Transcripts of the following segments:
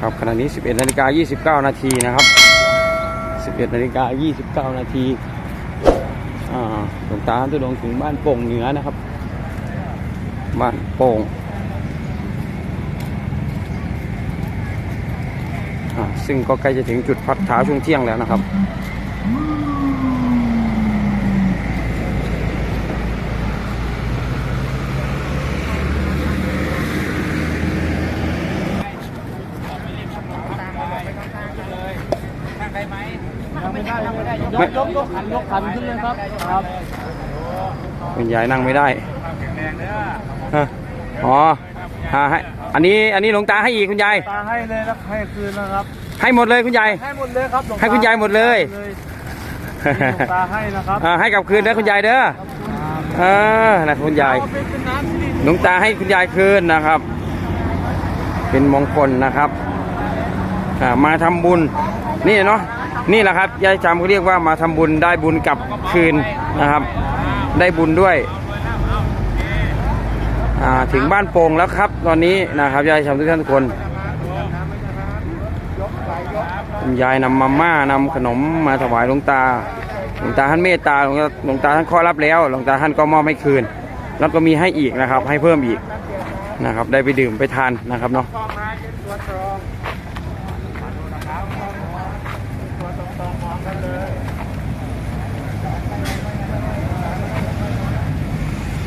ครับขณะนี้ 11นาฬิกา29 นาทีนะครับ 11นาฬิกา29 นาทีอ่าหลวงตาทุดงถึงบ้านโป่งเหนือนะครับ บ้านโป่งซึ่งก็ใกล้จะถึงจุดพักเท้าช่วงเที่ยงแล้วนะครับ ยกยกยกขันยกขันขึ้นเลยครับครับคุณยายนั่งไม่ได้ฮะอ๋อฮะให้อันนี้อันนี้หลวงตาให้อีกคุณยายตาให้เลยนะให้คืนนะครับ ให้หมดเลยคุณยายให้หมดเลยครับลวงตให้คุณยายหมดเลยหลวงตาให้นะครับอ่าให้กลับคืนนะคุณยายเด้อเออนะคุณยายเอาเป็นเป็นน้ำที่ดีหลวงตาให้คุณยายคืนนะครับ เป็นมงคลนะครับอ่ามาทำบุญ นี่เนาะนี่แหละครับยายจำเขาเรียกว่ามาทำบุญได้บุญกลับคืนนะครับ ได้บุญด้วยถึงบ้านโป่งแล้วครับ ตอนนี้นะครับยายจำทุกท่านทุกคนยายนำมาม่านำขนมมาถวายหลวงตาหลวงตาท่านเมตตาหลวงตาหลวงตาท่านขอรับแล้วหลวงตาท่านก็มอบให้คืน แล้วก็มีให้อีกนะครับ ให้เพิ่มอีกนะครับ ได้ไปดื่มไปทานนะครับเนาะ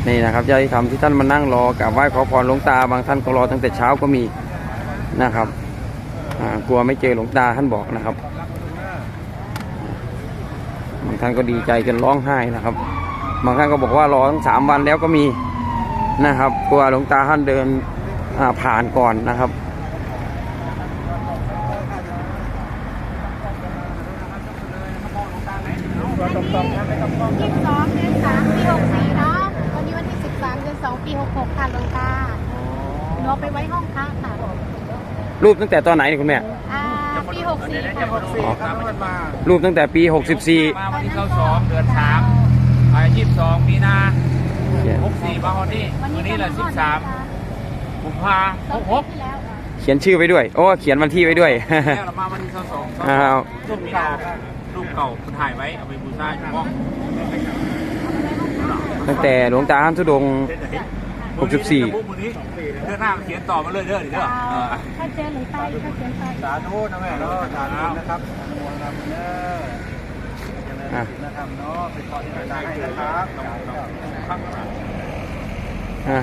นี่นะครับญาติธรรมที่ท่านมานั่งรอกราบไหว้ขอพรหลวงตาบางท่านก็รอตั้งแต่เช้าก็มีนะครับกลัวไม่เจอหลวงตาท่านบอกนะครับบางท่านก็ดีใจจนร้องไห้นะครับ บางท่านก็บอกว่ารอตั้งสามวันแล้วก็มีนะครับกลัวหลวงตาท่านเดินผ่านก่อนนะครับ ยี่สิบสองเดือนสามปีหกสี่เนาะวันนี้วันที่สิบสามเดือนสองปีหกหกค่ะหลวงตาหนู เอาไปไว้ห้องพระค่ะรูปตั้งแต่ตอนไหนเนี่ยคุณแม่ อ่าปีหกสี่ค่ะสี่ครับมันมารูปตั้งแต่ปี64มาวันที่เข้าสองเดือนสามอ่ายี่สิบสองมีนาหกสี่มาวันนี้วันนี้แหละสิบสามกุมภาสหองกปีหกที่แล้ว เขียนชื่อไว้ด้วย โอ้ เขียนวันที่ไว้ด้วย แล้วเรามาวันที่เข้าสองอ้าว รูปเก่ารูปเก่าคุณถ่ายไว้เอาไปบูชาอยู่ห้องตั้งแต่หลวงตาท่านทุดงค์ 64พวกมือนี้เดือนหน้าเขียนต่อมาเลยเด้อเดี๋ยวเด้อเออถ้าเจอหลวงตาอยู่ถ้าเจอไปสาธุนะแม่เนาะสาธุนะครับมวลนำเนออะนะครับเนาะเป็นพรที่หลวงตาให้นะครับอะ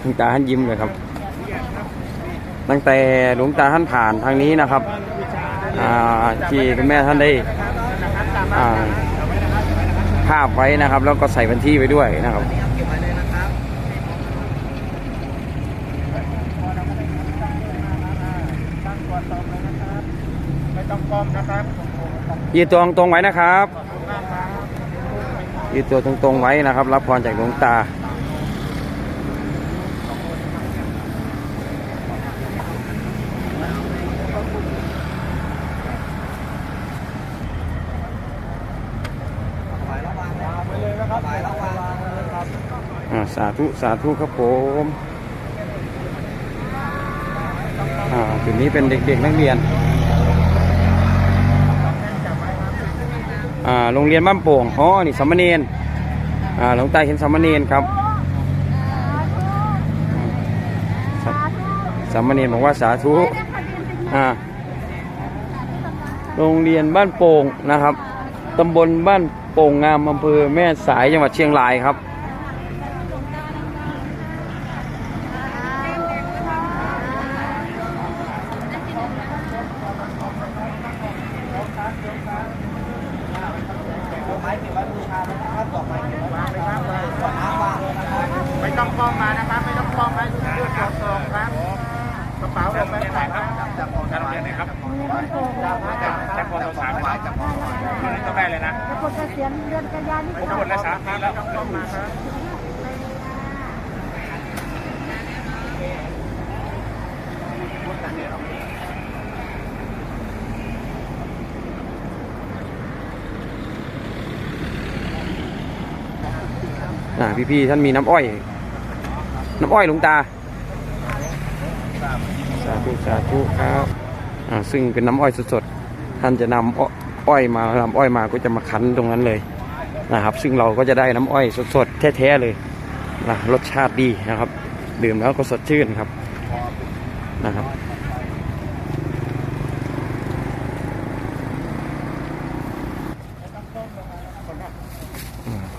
หลวงตาท่านยิ้มเลยครับ ตั้งแต่หลวงตาท่านผ่านทางนี้นะครับอ่าที่คุณแม่ท่านได้อ่าภาพไว้นะครับ แล้วก็ใส่วันที่ไว้ด้วยนะครับ ต้องก้มนะครับยืดตัวตรงๆไว้นะครับยืดตัวตรงๆไว้นะครับ รับพรจากหลวงตาไปเลยนะครับไประวังนะครับอ่าสาธุสาธุครับผมอ่าจุดนี้เป็นเด็กๆนักเรียนอ่า โรงเรียนบ้านโป่งอ๋อนี่สามเณรหลวงตาเห็นสามเณรครับสามเณรบอกว่าสาธุโรงเรียนบ้านโป่งนะครับตำบลบ้านโป่งงามอำเภอแม่สายจังหวัดเชียงรายครับ ไม่ต้องก้มมานะครับ ไม่ต้องก้มให้เลือดออกตรงครับกระเป๋าลงไปไหนครับจับของ การเรียนไหนครับ จับจับ แจ็คพอลสามนะครับนี่ก็ได้เลยนะ แล้วคนเกษียณเดือนกันยายนนี่ ทั้งหมดละสามพันแล้ว ก้มมาครับ อ่า พี่ๆท่านมีน้ำอ้อย น้ำอ้อยหลวงตาสาธุสาธุครับอ่าซึ่งเป็นน้ำอ้อยสดๆท่านจะนำอ้อยมาลำอ้อยมาก็จะมาคั้นตรงนั้นเลยนะครับ ซึ่งเราก็จะได้น้ำอ้อยสดๆแท้ๆเลยนะรสชาติดีนะครับ ดื่มแล้วก็สดชื่นครับนะครับ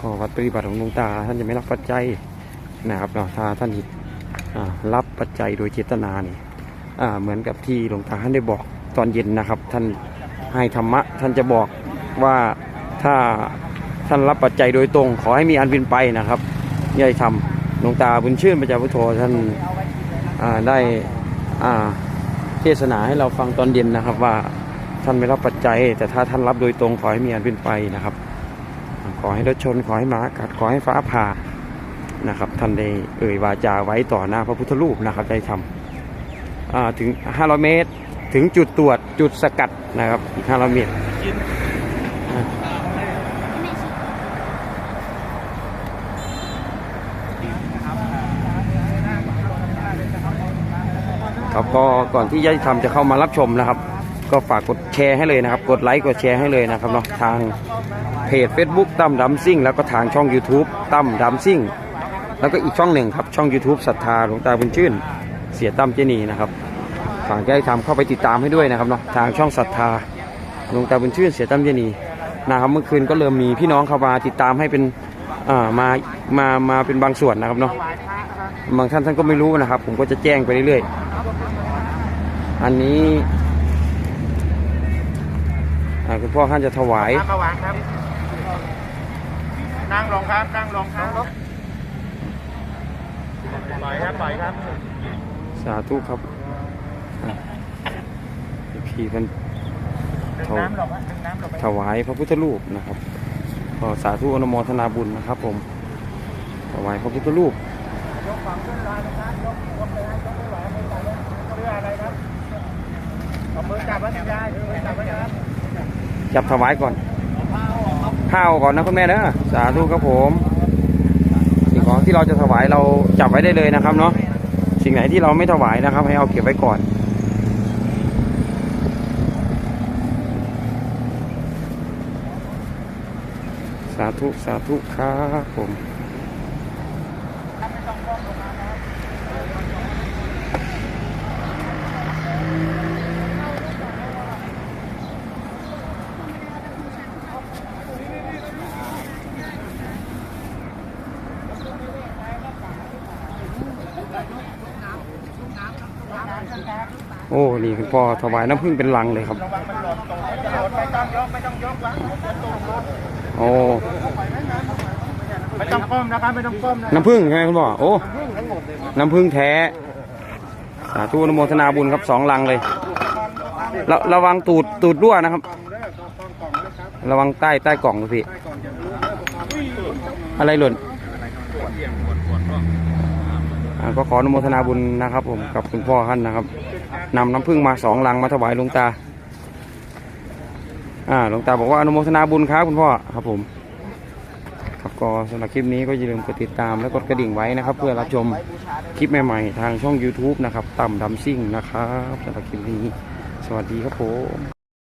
ข้อวัดปฏิบัติของหลวงตา ท่านจะไม่รับปัจจัยนะครับเนาะถ้าท่านรับปัจจัยโดยเจตนานี่เหมือนกับที่หลวงตาท่านได้บอกตอนเย็นนะครับ ท่านให้ธรรมะท่านจะบอกว่าถ้าท่านรับปัจจัยโดยตรง ขอให้มีอันเป็นไปนะครับยายทำหลวงตาบุญชื่นประจาพุทโธท่านาได้เทศนาให้เราฟังตอนเย็นนะครับว่าท่านไม่รับปัจจัย แต่ถ้าท่านรับโดยตรงขอให้มีอันเป็นไปนะครับ ขอให้รถชนขอให้หมากัดขอให้ฟ้าผ่านะครับ ท่านได้เอ่ยวาจาไว้ต่อหน้าพระพุทธรูปนะครับได้ทำถึง 500 เมตร ถึงจุดตรวจจุดสกัดนะครับอีก500 เมตรครับก็ก่อนที่ญาติธรรมจะเข้ามารับชมนะครับ ก็ฝากกดแชร์ให้เลยนะครับ กดไลค์กดแชร์ให้เลยนะครับเนาะทางเพจ Facebook ตั้มดัมซิ่งแล้วก็ทางช่อง YouTube ตั้มดัมซิ่งแล้วก็อีกช่องหนึ่งครับช่อง YouTube ศรัทธาหลวงตาบุญชื่น เสียตั้มเจนีนะครับฝากได้ทำเข้าไปติดตามให้ด้วยนะครับเนาะทางช่องศรัทธาหลวงตาบุญชื่นเสียตั้มเจนีนะครับเมื่อคืนก็เริ่มมีพี่น้องเข้ามาติดตามให้เป็นอ่ามามามาเป็นบางส่วนนะครับเนาะบางท่านท่านก็ไม่รู้นะครับ ผมก็จะแจ้งไปเรื่อยๆ อันนี้ คุณพ่อท่านจะถวายน้ำมาวางครับ นั่งลงครับ นั่งลงครับปล่อยครับปล่อยครับ สาธุครับอะพี่กันดึงถวน้ำลงครับดึงน้ำลงไปถวายพระพุทธรูปนะครับก็สาธุอนุโมทนาบุญนะครับ ผมถวายพระพุทธรูปยกฝั่งขึ้นลอยนะครับยกยกเลยนะยกไม่ไหวไม่ไหวเลยเรืออะไรครับเอามือจับไว้ยายมือจับไว้ครับ จับถวายก่อน ข้าวก่อนนะคุณแม่เนอะสาธุครับผมสิ่งของที่เราจะถวายเราจับไว้ได้เลยนะครับเนาะสิ่งไหนที่เราไม่ถวายนะครับ ให้เอาเก็บไว้ก่อนสาธุ สาธุครับผม โอ้ นี่คุณพ่อถวายน้ำผึ้งเป็นลังเลยครับระวังมันหล่นตรงจะหล่นไม่ต้องยกไม่ต้องยกวางจะตกรถโอ้ ไม่ต้องก้มนะครับไม่ต้องก้มนะน้ำผึ้งใช่ไหมคุณพ่อ โอ้ น้ำผึ้งแท้ สาธุอนุโมทนาบุญครับสองลังเลย ระระวังตูดตูดรั่วนะครับ ระวังใต้ใต้กล่องดูพี่อะไรหล่นอ่า ก็ขออนุโมทนาบุญนะครับ ผมกับคุณพ่อท่านนะครับนำน้ำผึ้งมาสองลังมาถวายหลวงตาอ่าหลวงตาบอกว่าอนุโมทนาบุญครับคุณพ่อครับผมครับก็สำหรับคลิปนี้ก็อย่าลืมกดติดตามและกดกระดิ่งไว้นะครับ เพื่อรับชมคลิปใหม่ๆ ทางช่อง YouTube นะครับต่ำดำซิ่งนะครับสำหรับคลิปนี้ สวัสดีครับผม